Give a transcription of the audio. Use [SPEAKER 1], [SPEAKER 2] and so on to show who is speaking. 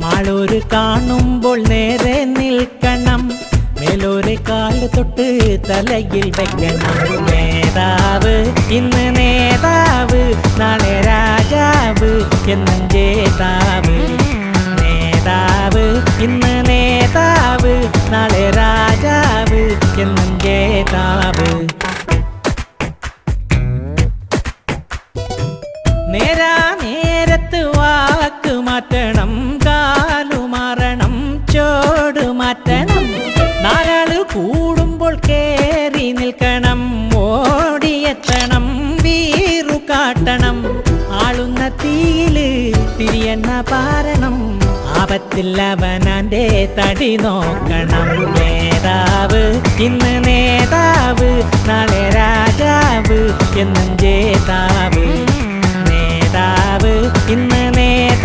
[SPEAKER 1] മാളൂര് കാണുമ്പോൾ നേരെ നിൽക്കണം. മേലൂരെ കാൽ തൊട്ട് തലയിൽ വെക്കണം. നേതാവ് ഇന്ന് നേതാവ് നാളെ രാജാവ് എന്നും ജേതാവ്. നേതാവ് ഇന്ന് നേതാവ് നാളെ രാജാവ് എന്നും ജേതാവ്. നേരാ നേരത്ത് മാറ്റണം. നാലാൾ കൂടുമ്പോൾ കേറി നിൽക്കണം. ഓടിയെത്തണം. വീറു കാട്ടണം. ആളുന്ന തീയിൽ തിരിയെന്ന പാരണം. ആപത്തിൽ അവനാന്റെ തടി നോക്കണം. നേതാവ് ഇന്ന് നേതാവ് നാളെ രാജാവ് എന്നും ജേതാവ്.